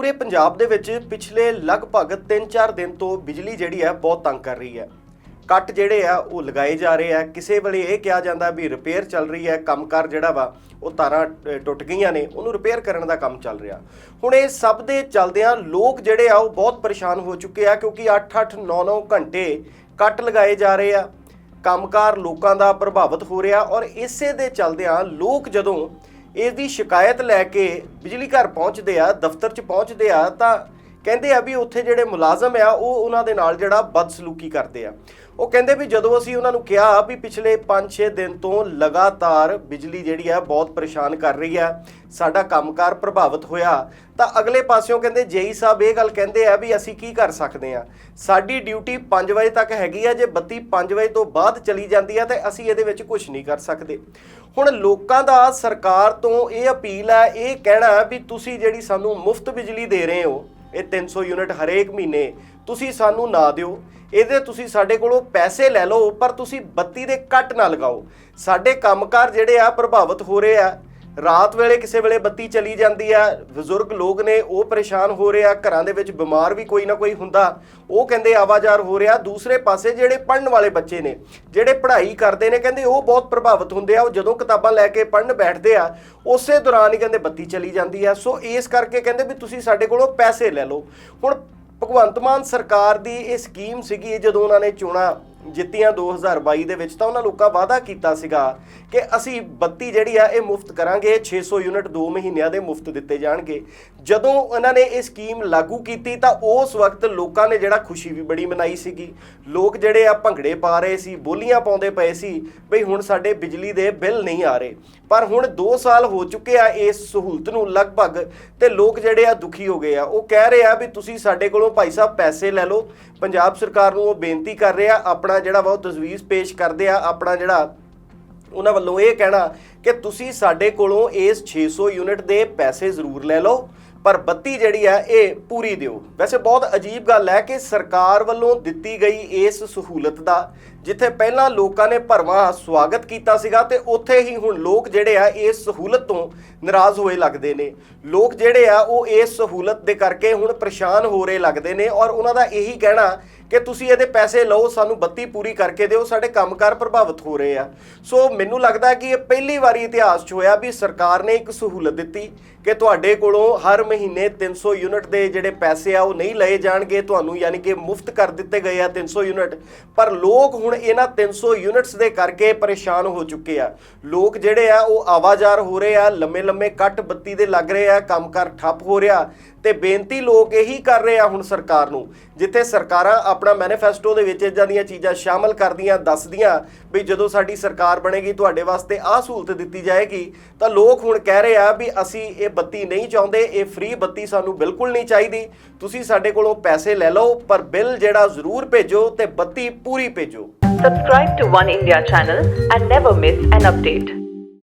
ਪੂਰੇ ਪੰਜਾਬ ਦੇ ਵਿੱਚ ਪਿਛਲੇ ਲਗਭਗ 3-4 ਦਿਨ ਤੋਂ ਬਿਜਲੀ ਜਿਹੜੀ ਹੈ ਬਹੁਤ ਤੰਗ ਕਰ ਰਹੀ ਹੈ। ਕੱਟ ਜਿਹੜੇ ਆ ਉਹ ਲਗਾਏ ਜਾ ਰਹੇ ਆ। ਕਿਸੇ ਵੇਲੇ ਇਹ ਕਿਹਾ ਜਾਂਦਾ ਵੀ ਰਿਪੇਅਰ ਚੱਲ ਰਹੀ ਹੈ ਕੰਮਕਾਰ ਜਿਹੜਾ ਵਾ ਉਹ ਤਾਰਾਂ ਅ, ਟੁੱਟ ਗਈਆਂ ਨੇ ਉਹਨੂੰ ਰਿਪੇਅਰ ਕਰਨ ਦਾ ਕੰਮ ਚੱਲ ਰਿਹਾ। ਹੁਣ ਇਹ ਸਭ ਦੇ ਚੱਲਦਿਆਂ ਲੋਕ ਜਿਹੜੇ ਆ ਉਹ ਬਹੁਤ ਪਰੇਸ਼ਾਨ ਹੋ ਚੁੱਕੇ ਆ ਕਿਉਂਕਿ 8-8 9-9 ਘੰਟੇ ਕੱਟ ਲਗਾਏ ਜਾ ਰਹੇ ਆ। ਕੰਮਕਾਰ ਲੋਕਾਂ ਦਾ ਪ੍ਰਭਾਵਿਤ ਹੋ ਰਿਹਾ ਔਰ ਇਸੇ ਦੇ ਚੱਲਦਿਆਂ ਲੋਕ ਜਦੋਂ ਇਸ ਦੀ ਸ਼ਿਕਾਇਤ ਲੈ ਕੇ ਬਿਜਲੀ ਘਰ ਪਹੁੰਚਦੇ ਆ ਦਫ਼ਤਰ 'ਚ ਪਹੁੰਚਦੇ ਆ ਤਾਂ ਕਹਿੰਦੇ ਆ ਵੀ ਉੱਥੇ ਜਿਹੜੇ ਮੁਲਾਜ਼ਮ ਆ, ਉਹ ਉਹਨਾਂ ਦੇ ਨਾਲ ਜਿਹੜਾ ਬਦਸਲੂਕੀ ਕਰਦੇ ਆ। ਉਹ ਕਹਿੰਦੇ ਵੀ ਜਦੋਂ ਅਸੀਂ ਉਹਨਾਂ ਨੂੰ ਕਿਹਾ ਵੀ ਪਿਛਲੇ 5-6 ਦਿਨ ਤੋਂ ਲਗਾਤਾਰ ਬਿਜਲੀ ਜਿਹੜੀ ਆ, ਬਹੁਤ ਪਰੇਸ਼ਾਨ ਕਰ ਰਹੀ ਆ, ਸਾਡਾ ਕੰਮਕਾਰ ਪ੍ਰਭਾਵਿਤ ਹੋਇਆ, ਤਾਂ ਅਗਲੇ ਪਾਸਿਓਂ ਕਹਿੰਦੇ ਜੇਈ ਸਾਹਿਬ ਇਹ ਗੱਲ ਕਹਿੰਦੇ ਆ ਵੀ ਅਸੀਂ ਕੀ ਕਰ ਸਕਦੇ ਆ। ਸਾਡੀ ਡਿਊਟੀ 5 ਵਜੇ ਤੱਕ ਹੈਗੀ ਆ, ਜੇ ਬੱਤੀ 5 ਵਜੇ ਤੋਂ ਬਾਅਦ ਚਲੀ ਜਾਂਦੀ ਆ, ਤੇ ਅਸੀਂ ਇਹਦੇ ਵਿੱਚ ਕੁਝ ਨਹੀਂ ਕਰ ਸਕਦੇ। ਹੁਣ ਲੋਕਾਂ ਦਾ ਸਰਕਾਰ ਤੋਂ ਇਹ ਅਪੀਲ ਹੈ ਇਹ ਕਹਿਣਾ ਵੀ ਤੁਸੀਂ ਜਿਹੜੀ ਸਾਨੂੰ ਮੁਫਤ ਬਿਜਲੀ ਦੇ ਰਹੇ ਹੋ ਇਹ 300 ਯੂਨਿਟ ਹਰੇਕ ਮਹੀਨੇ ਤੁਸੀਂ ਸਾਨੂੰ ਨਾ ਦਿਓ। ਇਹਦੇ ਤੁਸੀਂ ਸਾਡੇ ਕੋਲੋਂ ਪੈਸੇ ਲੈ ਲਓ, ਪਰ ਤੁਸੀਂ ਬੱਤੀ ਦੇ ਕੱਟ ਨਾ ਲਗਾਓ। ਸਾਡੇ ਕੰਮਕਾਰ ਜਿਹੜੇ ਆ ਪ੍ਰਭਾਵਿਤ ਹੋ ਰਹੇ ਆ। ਰਾਤ ਵੇਲੇ ਕਿਸੇ ਵੇਲੇ ਬੱਤੀ ਚਲੀ ਜਾਂਦੀ ਆ, ਬਜ਼ੁਰਗ ਲੋਕ ਨੇ ਉਹ ਪਰੇਸ਼ਾਨ ਹੋ ਰਹੇ ਆ, ਘਰਾਂ ਦੇ ਵਿੱਚ ਬਿਮਾਰ ਵੀ ਕੋਈ ਨਾ ਕੋਈ ਹੁੰਦਾ। ਉਹ ਕਹਿੰਦੇ ਆਵਾਜ਼ਾਰ ਹੋ ਰਿਹਾ। ਦੂਸਰੇ ਪਾਸੇ ਜਿਹੜੇ ਪੜਨ ਵਾਲੇ ਬੱਚੇ ਨੇ, ਜਿਹੜੇ ਪੜ੍ਹਾਈ ਕਰਦੇ ਨੇ, ਕਹਿੰਦੇ ਉਹ ਬਹੁਤ ਪ੍ਰਭਾਵਿਤ ਹੁੰਦੇ ਆ। ਉਹ ਜਦੋਂ ਕਿਤਾਬਾਂ ਲੈ ਕੇ ਪੜਨ ਬੈਠਦੇ ਆ, ਉਸੇ ਦੌਰਾਨ ਹੀ ਕਹਿੰਦੇ ਬੱਤੀ ਚਲੀ ਜਾਂਦੀ ਆ। ਸੋ ਇਸ ਕਰਕੇ ਕਹਿੰਦੇ ਵੀ ਤੁਸੀਂ ਸਾਡੇ ਕੋਲੋਂ ਪੈਸੇ ਲੈ ਲਓ। ਹੁਣ ਭਗਵੰਤ ਮਾਨ ਸਰਕਾਰ ਦੀ ਇਹ ਸਕੀਮ ਸੀਗੀ ਜਦੋਂ ਉਹਨਾਂ ਨੇ ਚੋਣਾਂ ਜਿੱਤੀਆਂ 2022 ਦੇ ਵਿੱਚ ਤਾਂ ਉਹਨਾਂ ਲੋਕਾਂ ਵਾਅਦਾ ਕੀਤਾ ਸੀਗਾ ਕਿ ਅਸੀਂ ਬੱਤੀ ਜਿਹੜੀ ਆ ਇਹ ਮੁਫਤ ਕਰਾਂਗੇ 600 ਯੂਨਿਟ 2 ਮਹੀਨਿਆਂ ਦੇ ਮੁਫਤ ਦਿੱਤੇ ਜਾਣਗੇ। ਜਦੋਂ ਉਹਨਾਂ ਨੇ ਇਹ ਸਕੀਮ ਲਾਗੂ ਕੀਤੀ ਤਾਂ ਉਸ ਵਕਤ ਲੋਕਾਂ ਨੇ ਜਿਹੜਾ ਖੁਸ਼ੀ ਵੀ ਬੜੀ ਮਨਾਈ ਸੀਗੀ। ਲੋਕ ਜਿਹੜੇ ਆ ਭੰਗੜੇ ਪਾ ਰਹੇ ਸੀ, ਬੋਲੀਆਂ ਪਾਉਂਦੇ ਪਏ ਸੀ, ਬਈ ਹੁਣ ਸਾਡੇ ਬਿਜਲੀ ਦੇ ਬਿੱਲ ਨਹੀਂ ਆ ਰਹੇ। ਪਰ ਹੁਣ 2 ਸਾਲ ਹੋ ਚੁੱਕੇ ਆ ਇਸ ਸਹੂਲਤ ਨੂੰ ਲਗਭਗ ਤੇ ਲੋਕ ਜਿਹੜੇ ਆ ਦੁਖੀ ਹੋ ਗਏ ਆ। ਉਹ ਕਹਿ ਰਹੇ ਆ ਵੀ ਤੁਸੀਂ ਸਾਡੇ ਕੋਲੋਂ ਭਾਈ ਸਾਹਿਬ ਪੈਸੇ ਲੈ ਲਓ। ਪੰਜਾਬ ਸਰਕਾਰ ਨੂੰ ਉਹ ਬੇਨਤੀ ਕਰ ਰਿਹਾ ਆਪਣਾ ਆਪਣਾ ਜਿਹੜਾ ਵਾ ਉਹ ਤਜਵੀਜ਼ ਪੇਸ਼ ਕਰਦੇ ਆ, ਆਪਣਾ ਜਿਹੜਾ ਉਹਨਾਂ ਵੱਲੋਂ ਇਹ ਕਹਿਣਾ ਕਿ ਤੁਸੀਂ ਸਾਡੇ ਕੋਲੋਂ ਇਸ 600 ਯੂਨਿਟ ਦੇ ਪੈਸੇ ਜ਼ਰੂਰ ਲੈ ਲਓ, ਪਰ ਬੱਤੀ ਜਿਹੜੀ ਹੈ ਇਹ ਪੂਰੀ ਦਿਓ। ਵੈਸੇ ਬਹੁਤ ਅਜੀਬ ਗੱਲ ਹੈ ਕਿ ਸਰਕਾਰ ਵੱਲੋਂ ਦਿੱਤੀ ਗਈ ਇਸ ਸਹੂਲਤ ਦਾ, ਜਿੱਥੇ ਪਹਿਲਾਂ ਲੋਕਾਂ ਨੇ ਭਰਵਾਂ ਸਵਾਗਤ ਕੀਤਾ ਸੀਗਾ ਤੇ ਉੱਥੇ ਹੀ ਹੁਣ ਲੋਕ ਜਿਹੜੇ ਆ ਇਸ ਸਹੂਲਤ ਤੋਂ ਨਾਰਾਜ਼ ਹੋਏ ਲੱਗਦੇ ਨੇ। ਲੋਕ ਜਿਹੜੇ ਆ ਉਹ ਇਸ ਸਹੂਲਤ ਦੇ ਕਰਕੇ ਹੁਣ ਪਰੇਸ਼ਾਨ ਹੋ ਰਹੇ ਲੱਗਦੇ ਨੇ ਔਰ ਉਹਨਾਂ ਦਾ ਇਹੀ ਕਹਿਣਾ ਕਿ ਤੁਸੀਂ ਇਹਦੇ ਪੈਸੇ ਲਓ, ਸਾਨੂੰ ਬੱਤੀ ਪੂਰੀ ਕਰਕੇ ਦਿਓ, ਸਾਡੇ ਕੰਮਕਾਰ ਪ੍ਰਭਾਵਿਤ ਹੋ ਰਹੇ ਆ। ਸੋ ਮੈਨੂੰ ਲੱਗਦਾ ਕਿ ਇਹ ਪਹਿਲੀ ਵਾਰੀ ਇਤਿਹਾਸ 'ਚ ਹੋਇਆ ਵੀ ਸਰਕਾਰ ਨੇ ਇੱਕ ਸਹੂਲਤ ਦਿੱਤੀ। ਕਿ ਤੁਹਾਡੇ ਕੋਲੋਂ ਹਰ ਮਹੀਨੇ 300 ਯੂਨਿਟ ਦੇ ਜਿਹੜੇ ਪੈਸੇ ਆ ਉਹ ਨਹੀਂ ਲਏ ਜਾਣਗੇ, ਤੁਹਾਨੂੰ ਯਾਨੀ ਕਿ ਮੁਫਤ ਕਰ ਦਿੱਤੇ ਗਏ ਆ 300 ਯੂਨਿਟ। ਪਰ ਲੋਕ ਹੁਣ ਇਹਨਾਂ 300 ਯੂਨਿਟਸ ਦੇ ਕਰਕੇ ਪਰੇਸ਼ਾਨ ਹੋ ਚੁੱਕੇ ਆ। ਲੋਕ ਜਿਹੜੇ ਆ ਉਹ ਆਵਾਜ਼ਾਰ ਹੋ ਰਹੇ ਆ ਲੰਮੇ ਲੰਮੇ ਕੱਟ ਬੱਤੀ ਦੇ ਲੱਗ ਰਹੇ ਆ, ਕੰਮਕਾਰ ਠੱਪ ਹੋ ਰਿਹਾ ਤੇ ਬੇਨਤੀ ਲੋਕ ਇਹੀ ਕਰ ਰਹੇ ਆ ਹੁਣ ਸਰਕਾਰ ਨੂੰ, ਜਿੱਥੇ ਸਰਕਾਰਾਂ ਆਪਣਾ ਮੈਨੀਫੈਸਟੋ ਦੇ ਵਿੱਚ ਇਦਾਂ ਦੀਆਂ ਚੀਜ਼ਾਂ ਸ਼ਾਮਲ ਕਰਦੀਆਂ, ਦੱਸਦੀਆਂ ਵੀ ਜਦੋਂ ਸਾਡੀ ਸਰਕਾਰ ਬਣੇਗੀ, ਤੁਹਾਡੇ ਵਾਸਤੇ ਆਹ ਸਹੂਲਤ ਦਿੱਤੀ ਜਾਏਗੀ, ਤਾਂ ਲੋਕ ਹੁਣ ਕਹਿ ਰਹੇ ਆ ਵੀ ਅਸੀਂ ਇਹ ਬੱਤੀ ਨਹੀਂ ਚਾਹੁੰਦੇ, ਇਹ ਫ੍ਰੀ ਬੱਤੀ ਸਾਨੂੰ ਬਿਲਕੁਲ ਨਹੀਂ ਚਾਹੀਦੀ ਤੁਸੀਂ ਸਾਡੇ ਕੋਲੋਂ ਪੈਸੇ ਲੈ ਲਓ, ਪਰ ਬਿੱਲ ਜਿਹੜਾ ਜ਼ਰੂਰ ਭੇਜੋ ਤੇ ਬੱਤੀ ਪੂਰੀ ਭੇਜੋ Subscribe to One India channel and never miss an update.